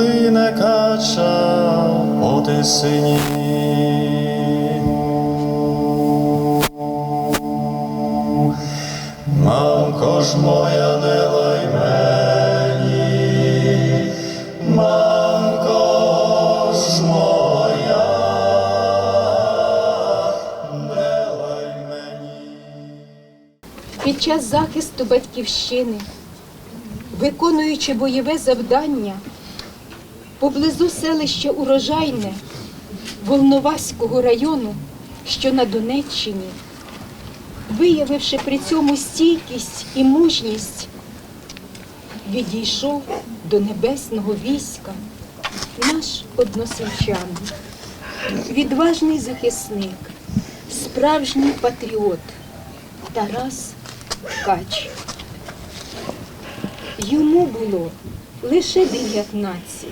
гине кача по тисині. Мамко ж моя, не лай мені, мамко ж моя, не лай мені. Під час захисту батьківщини, виконуючи бойове завдання, поблизу селища Урожайне Волноваського району, що на Донеччині, виявивши при цьому стійкість і мужність, відійшов до небесного війська наш односельчанин, відважний захисник, справжній патріот Тарас Ткач. Йому було лише 19.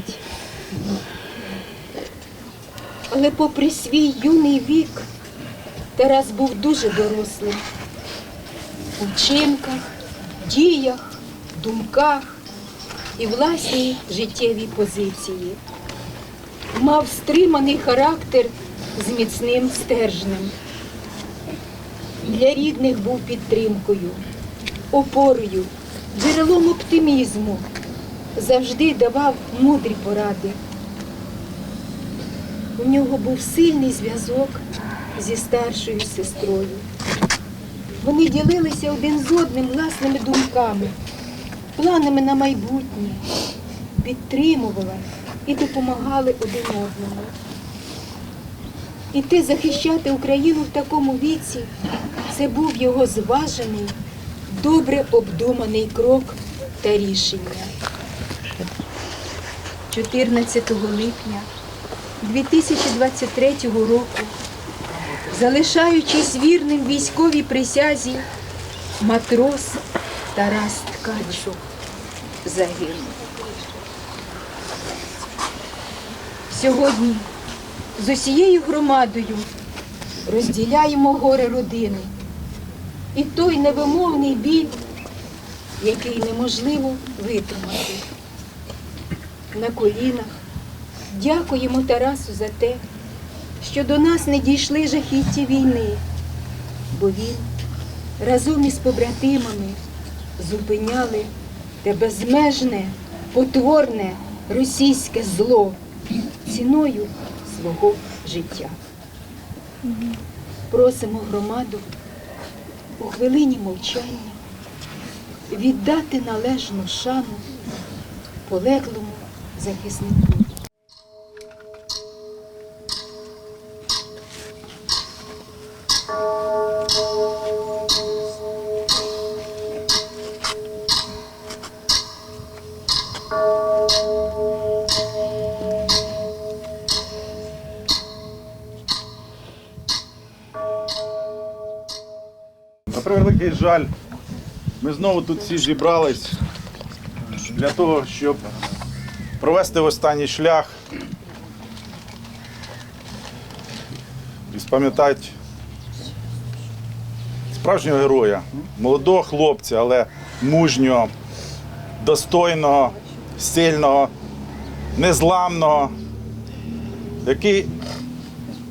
Але попри свій юний вік, Тарас був дуже дорослим. У вчинках, діях, думках і власній життєвій позиції. Мав стриманий характер з міцним стержнем для рідних був підтримкою, опорою, джерелом оптимізму, завжди давав мудрі поради. У нього був сильний зв'язок зі старшою сестрою. Вони ділилися один з одним власними думками, планами на майбутнє, підтримували і допомагали один одному. Іти захищати Україну в такому віці це був його зважений, добре обдуманий крок та рішення. 14 липня 2023 року, залишаючись вірним військовій присязі, матрос Тарас Ткачук загинув. Сьогодні з усією громадою розділяємо горе родини і той невимовний біль, який неможливо витримати. На колінах дякуємо Тарасу за те, що до нас не дійшли жахіття війни, бо він разом із побратимами зупиняли те безмежне, потворне російське зло ціною свого життя. Просимо громаду у хвилині мовчання віддати належну шану полеглому захиснику. Превеликий жаль, ми знову тут всі зібрались для того, щоб провести останній шлях і спам'ятати справжнього героя, молодого хлопця, але мужнього, достойного, сильного, незламного, який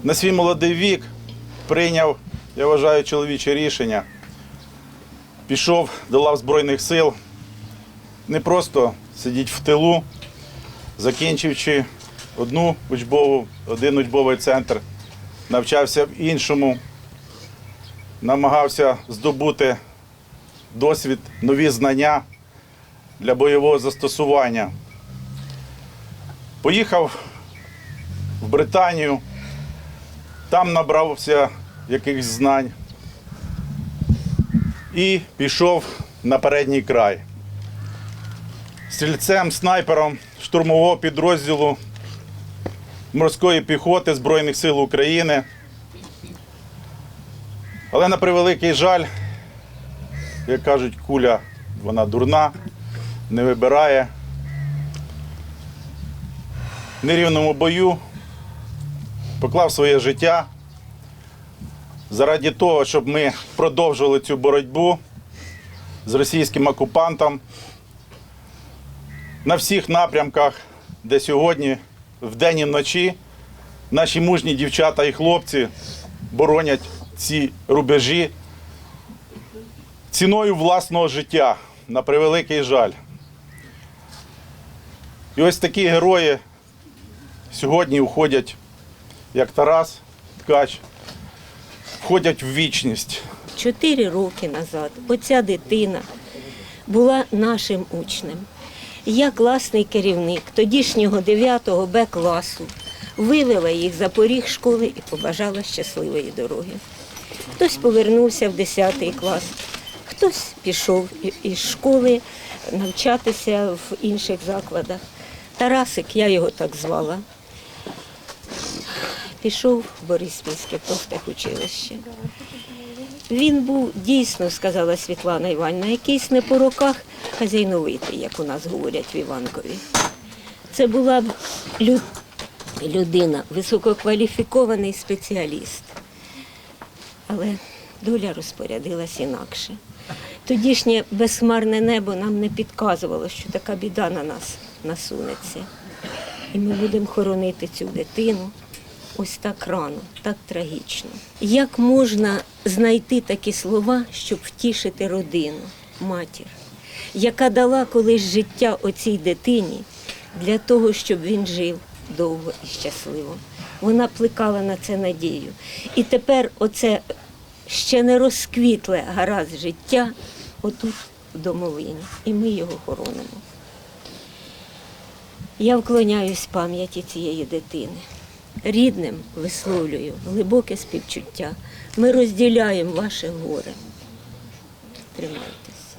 на свій молодий вік прийняв, я вважаю, чоловіче рішення. Пішов до лав Збройних сил, не просто сидіть в тилу, закінчивши одну учбову, один учбовий центр, навчався в іншому, намагався здобути досвід, нові знання для бойового застосування. Поїхав в Британію, там набрався якихось знань і пішов на передній край. Стрільцем, снайпером штурмового підрозділу морської піхоти Збройних сил України. Але на превеликий жаль, як кажуть, куля вона дурна, не вибирає. В нерівному бою поклав своє життя заради того, щоб ми продовжували цю боротьбу з російським окупантом на всіх напрямках де сьогодні, вдень і вночі, наші мужні дівчата і хлопці боронять ці рубежі ціною власного життя, на превеликий жаль. І ось такі герої сьогодні уходять, як Тарас Ткач, входять в вічність. Чотири роки назад оця дитина була нашим учнем. Я класний керівник тодішнього 9 Б класу вивела їх за поріг школи і побажала щасливої дороги. Хтось повернувся в 10 клас, хтось пішов із школи навчатися в інших закладах. Тарасик, я його так звала, пішов в Бориспільське профтехучилище. Він був дійсно, сказала Світлана Іванівна, якийсь не по роках хазяйновитий, як у нас говорять в Іванкові. Це була людина, висококваліфікований спеціаліст. Але доля розпорядилась інакше. Тодішнє безхмарне небо нам не підказувало, що така біда на нас насунеться. І ми будемо хоронити цю дитину ось так рано, так трагічно. Як можна знайти такі слова, щоб втішити родину, матір, яка дала колись життя оцій дитині для того, щоб він жив довго і щасливо. Вона плекала на це надію. І тепер оце ще не розквітле гаразд життя отут в домовині. І ми його хоронимо. Я вклоняюсь пам'яті цієї дитини. Рідним висловлюю глибоке співчуття. Ми розділяємо ваше горе. Тримайтеся.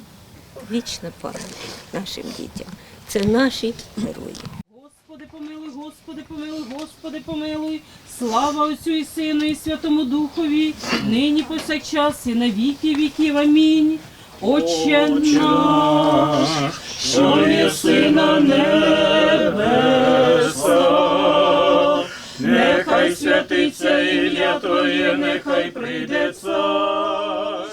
Вічна пам'ять нашим дітям. Це наші герої. Господи, помилуй, Господи, помилуй, Господи, помилуй. Слава Отцю і Сину, і Святому Духові, нині повсякчас і на віки віків. Амінь. Отче наш, що єси на небесах, нехай святиться ім'я Твоє, нехай прийде цар.